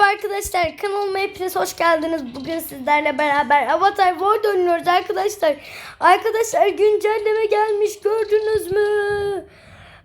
Merhaba arkadaşlar kanalıma hepiniz hoş geldiniz. Bugün sizlerle beraber Avatar World oynuyoruz arkadaşlar. Arkadaşlar güncelleme gelmiş gördünüz mü?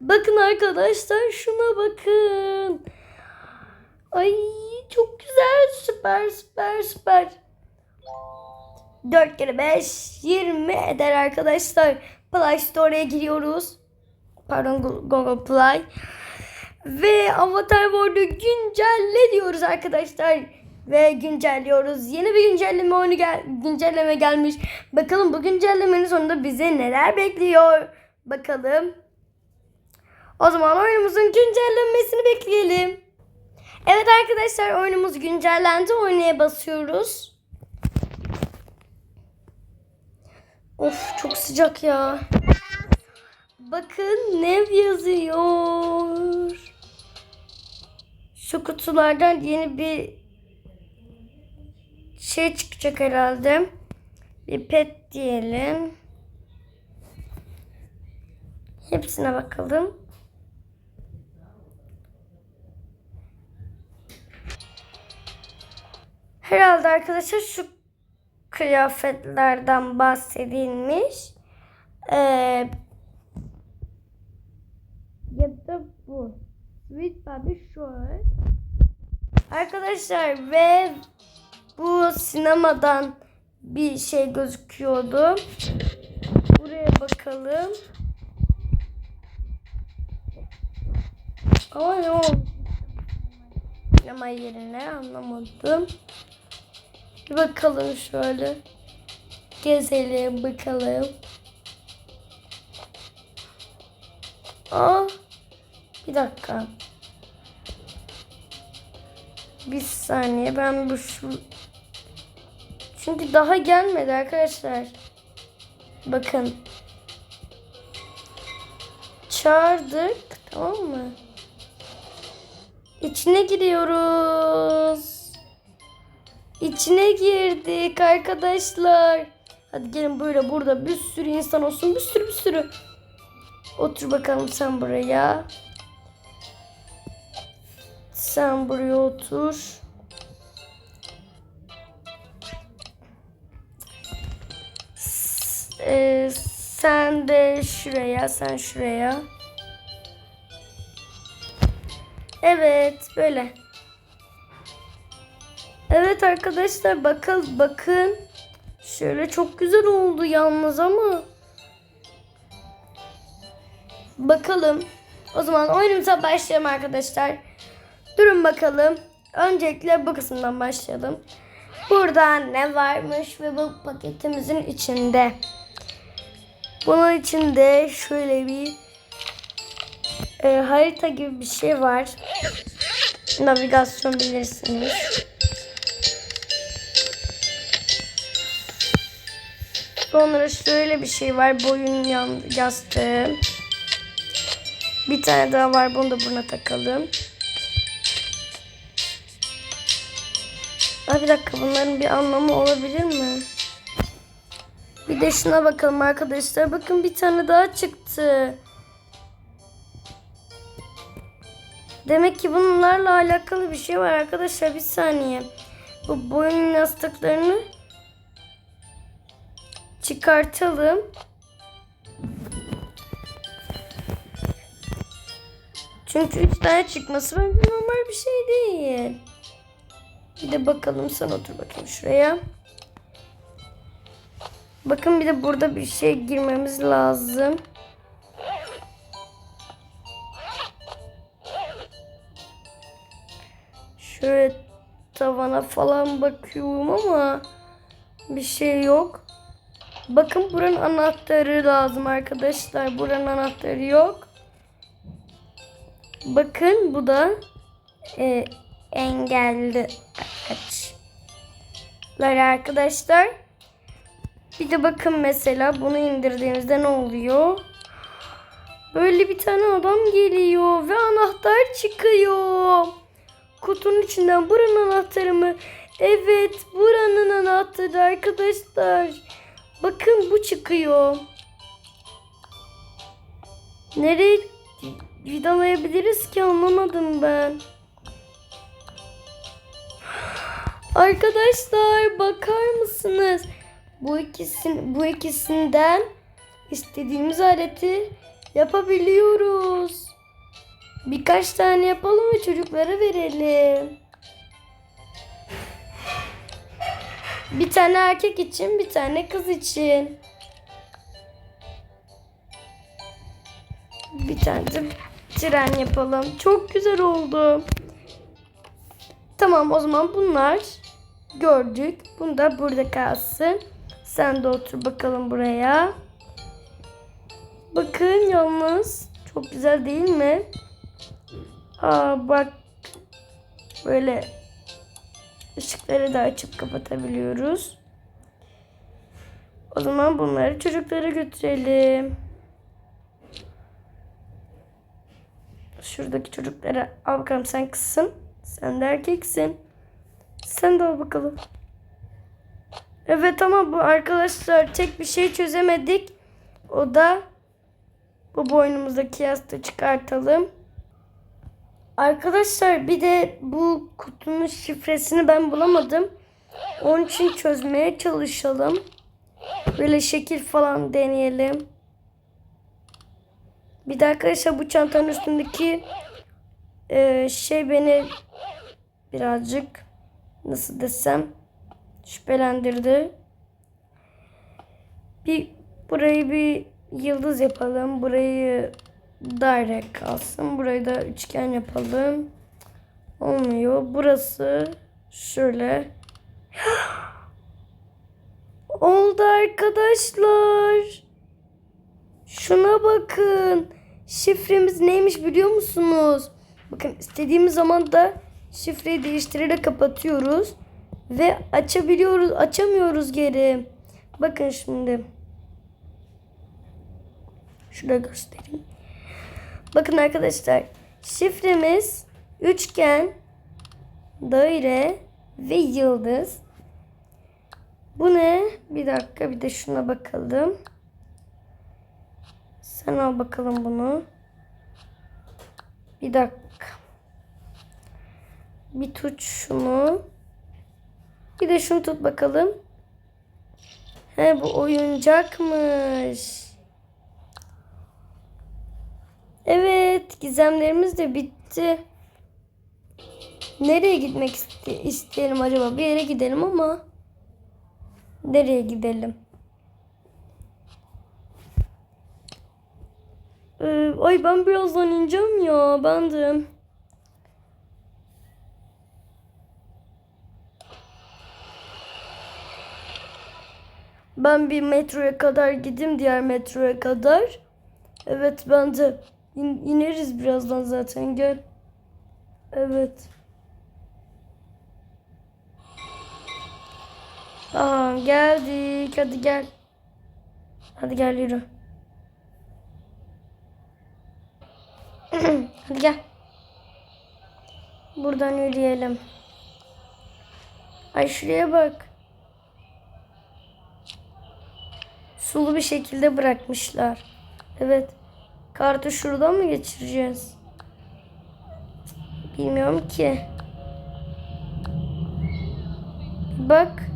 Bakın arkadaşlar şuna bakın. Ay çok güzel süper süper süper. 4 kere 5 20 eder arkadaşlar. Play Store'ya giriyoruz. Pardon Google Play. Ve Avatar World'u güncelle diyoruz arkadaşlar. Ve güncelliyoruz. Yeni bir güncelleme oyunu gel güncelleme gelmiş. Bakalım bu güncellemenin sonunda bize neler bekliyor. Bakalım. O zaman oyunumuzun güncellenmesini bekleyelim. Evet arkadaşlar oyunumuz güncellendi. Oynaya basıyoruz. Of çok sıcak ya. Bakın ne yazıyor. Şu kutulardan yeni bir şey çıkacak herhalde. Bir pet diyelim. Hepsine bakalım. Herhalde arkadaşlar şu kıyafetlerden bahsedilmiş. Ee, ya da bu. Sweet Baby Short. Arkadaşlar ve bu sinemadan bir şey gözüküyordu. Buraya bakalım. Ama ne oldu? Sinema yerine anlamadım. Bir bakalım şöyle. Gezelim bakalım. Aa, bir dakika. Bir saniye ben bu şu... Çünkü daha gelmedi arkadaşlar. Bakın. Çağırdık. Tamam mı? İçine giriyoruz. İçine girdik arkadaşlar. Hadi gelin böyle burada bir sürü insan olsun. Bir sürü bir sürü. Otur bakalım sen buraya. Sen buraya otur. S- e, sen de şuraya, sen şuraya. Evet, böyle. Evet arkadaşlar bakın bakın. Şöyle çok güzel oldu yalnız ama. Bakalım. O zaman oyunumuza başlayalım arkadaşlar. Durun bakalım. Öncelikle bu kısımdan başlayalım. Burada ne varmış ve bu paketimizin içinde. Bunun içinde şöyle bir e, harita gibi bir şey var. Navigasyon bilirsiniz. Sonra şöyle bir şey var. Boyun yastığı. Bir tane daha var. Bunu da buna takalım. Ay bir dakika bunların bir anlamı olabilir mi? Bir de şuna bakalım arkadaşlar. Bakın bir tane daha çıktı. Demek ki bunlarla alakalı bir şey var arkadaşlar. Bir saniye. Bu boyun yastıklarını çıkartalım. Çünkü üç tane çıkması bence normal bir şey değil. Bir de bakalım sen otur bakayım şuraya. Bakın bir de burada bir şey girmemiz lazım. Şöyle tavana falan bakıyorum ama bir şey yok. Bakın buranın anahtarı lazım arkadaşlar. Buranın anahtarı yok. Bakın bu da e, engelli arkadaşlar. Bir de bakın mesela bunu indirdiğinizde ne oluyor? Böyle bir tane adam geliyor ve anahtar çıkıyor. Kutunun içinden buranın anahtarı mı? Evet buranın anahtarı arkadaşlar. Bakın bu çıkıyor. Nereye vidalayabiliriz ki anlamadım ben. Arkadaşlar bakar mısınız? Bu ikisin bu ikisinden istediğimiz aleti yapabiliyoruz. Birkaç tane yapalım ve çocuklara verelim. Bir tane erkek için, bir tane kız için. Bir tane de tren yapalım. Çok güzel oldu. Tamam o zaman bunlar gördük. Bunu da burada kalsın. Sen de otur bakalım buraya. Bakın yalnız çok güzel değil mi? Aa bak böyle ışıkları da açıp kapatabiliyoruz. O zaman bunları çocuklara götürelim. Şuradaki çocuklara al bakalım sen kızsın. Sen de erkeksin. Sen de al bakalım. Evet ama bu arkadaşlar tek bir şey çözemedik. O da bu boynumuzdaki yastığı çıkartalım. Arkadaşlar bir de bu kutunun şifresini ben bulamadım. Onun için çözmeye çalışalım. Böyle şekil falan deneyelim. Bir de arkadaşlar bu çantanın üstündeki e, şey beni birazcık nasıl desem şüphelendirdi. Bir burayı bir yıldız yapalım. Burayı daire kalsın. Burayı da üçgen yapalım. Olmuyor. Burası şöyle. Oldu arkadaşlar. Şuna bakın. Şifremiz neymiş biliyor musunuz? Bakın istediğimiz zaman da şifreyi değiştirerek kapatıyoruz. Ve açabiliyoruz. Açamıyoruz geri. Bakın şimdi. Şurada göstereyim. Bakın arkadaşlar. Şifremiz üçgen, daire ve yıldız. Bu ne? Bir dakika bir de şuna bakalım. Sen al bakalım bunu. Bir dakika. Bir tut şunu. Bir de şunu tut bakalım. He bu oyuncakmış. Evet gizemlerimiz de bitti. Nereye gitmek iste isteyelim acaba? Bir yere gidelim ama. Nereye gidelim? Ee, ay ben birazdan ineceğim ya. Ben de. Ben bir metroya kadar gideyim diğer metroya kadar. Evet ben de İn- ineriz birazdan zaten gel. Evet. Tamam geldik hadi gel. Hadi gel yürü. hadi gel. Buradan yürüyelim. Ay şuraya bak. Sulu bir şekilde bırakmışlar. Evet. Kartı şuradan mı geçireceğiz? Bilmiyorum ki. Bak.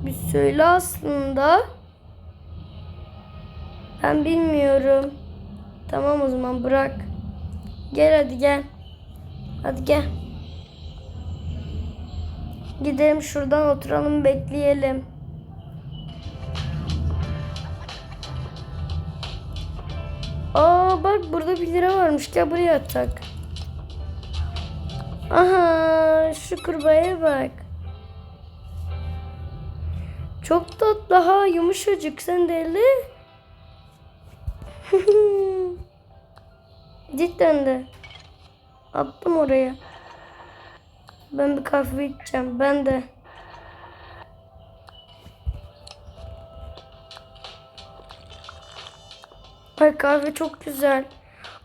Bir söyle aslında. Ben bilmiyorum. Tamam o zaman bırak. Gel hadi gel. Hadi gel. Gidelim şuradan oturalım bekleyelim. Bak burada bir lira varmış. Gel buraya atak. Aha şu kurbağaya bak. Çok tatlı daha yumuşacık. Sen de elle. Cidden de. Attım oraya. Ben bir kahve içeceğim. Ben de. Ay kahve çok güzel.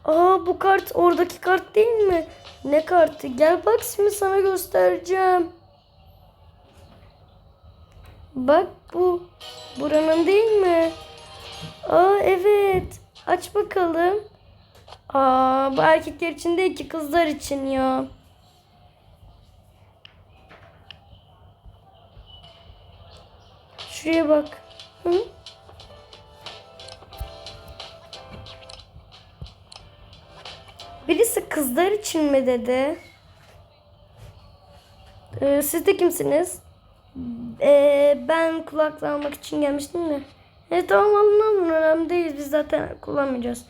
Aa bu kart oradaki kart değil mi? Ne kartı? Gel bak şimdi sana göstereceğim. Bak bu. Buranın değil mi? Aa evet. Aç bakalım. Aa bu erkekler için değil ki kızlar için ya. Şuraya bak. Hı? Birisi kızlar için mi dedi? Ee, siz de kimsiniz? Ee, ben kulaklığı almak için gelmiştim de. E tamam alın önemli değil biz zaten kullanmayacağız.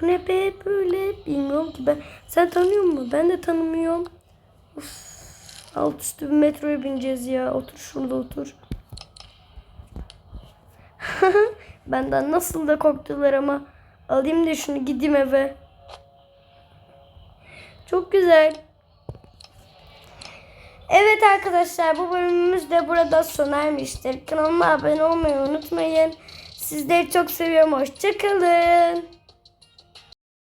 Bu ne be böyle bilmiyorum ki ben. Sen tanıyor musun? Ben de tanımıyorum. Uf, alt üstü bir metroya bineceğiz ya. Otur şurada otur. Benden nasıl da korktular ama. Alayım da şunu gideyim eve. Çok güzel. Evet arkadaşlar bu bölümümüz de burada sona ermiştir. Kanalıma abone olmayı unutmayın. Sizleri çok seviyorum. Hoşçakalın.